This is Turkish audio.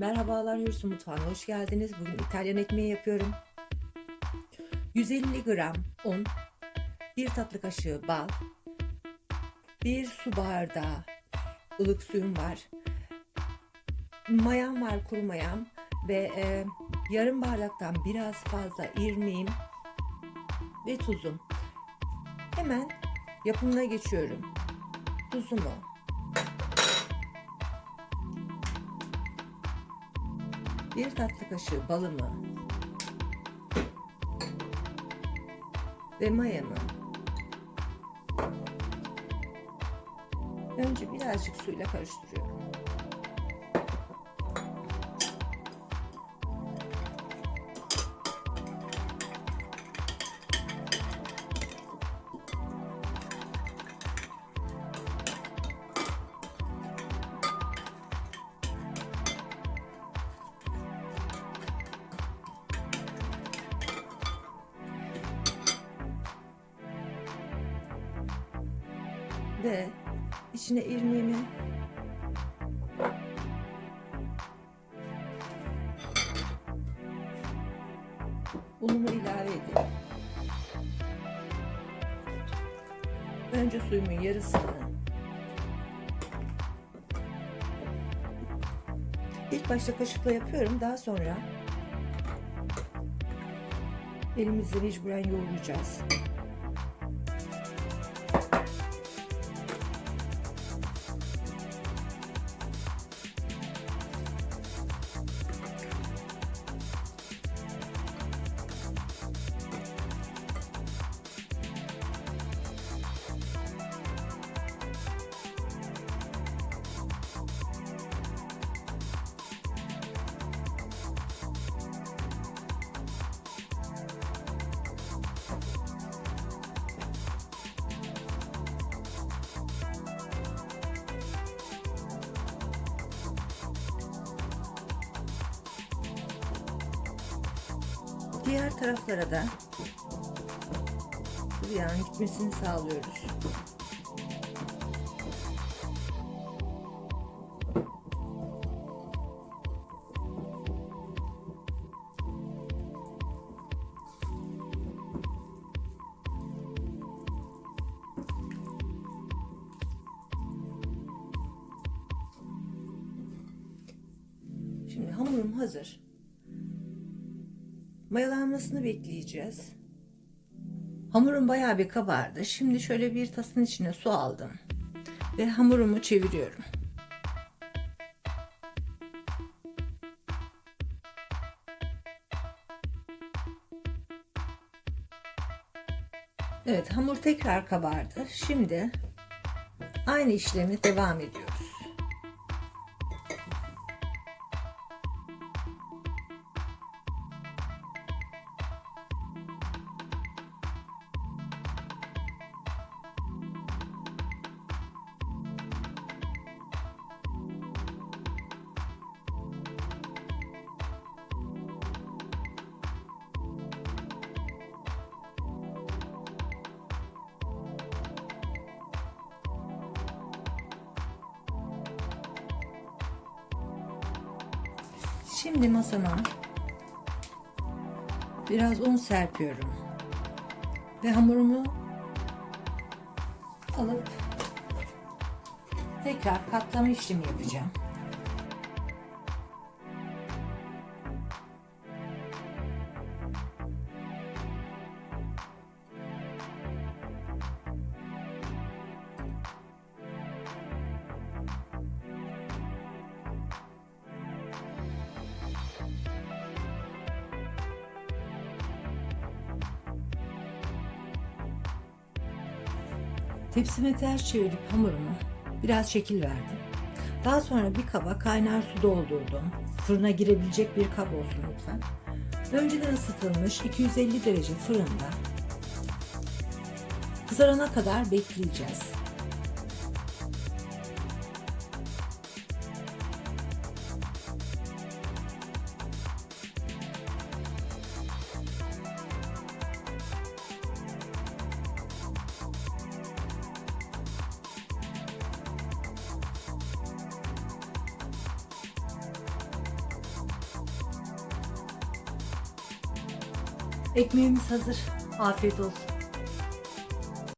Merhabalar Hürsü Mutfağı'na hoş geldiniz. Bugün İtalyan ekmeği yapıyorum. 150 gram un, 1 tatlı kaşığı bal, 1 su bardağı ılık suyum var. Mayam var kuru mayam ve e, yarım bardaktan biraz fazla irmiğim ve tuzum. Hemen yapımına geçiyorum. Tuzumu, bir tatlı kaşığı balımı ve mayamı önce birazcık suyla karıştırıyorum. Ve içine irmiğimi unumu ilave edeyim. Önce suyumun yarısını ilk başta kaşıkla yapıyorum. Daha sonra elimizle mecburen yoğuracağız. Diğer taraflara da sıvı gitmesini sağlıyoruz. Şimdi hamurum hazır. Mayalanmasını bekleyeceğiz. Hamurum bayağı bir kabardı. Şimdi şöyle bir tasın içine su aldım. Ve hamurumu çeviriyorum. Evet hamur tekrar kabardı. Şimdi aynı işlemi devam ediyoruz. Şimdi masama biraz un serpiyorum. Ve hamurumu alıp tekrar katlama işlemi yapacağım. Tepsime ters çevirip hamurumu biraz şekil verdim. Daha sonra bir kaba kaynar su doldurdum. Fırına girebilecek bir kap olsun lütfen. Önceden ısıtılmış 250 derece fırında kızarana kadar bekleyeceğiz. Ekmeğimiz hazır. Afiyet olsun.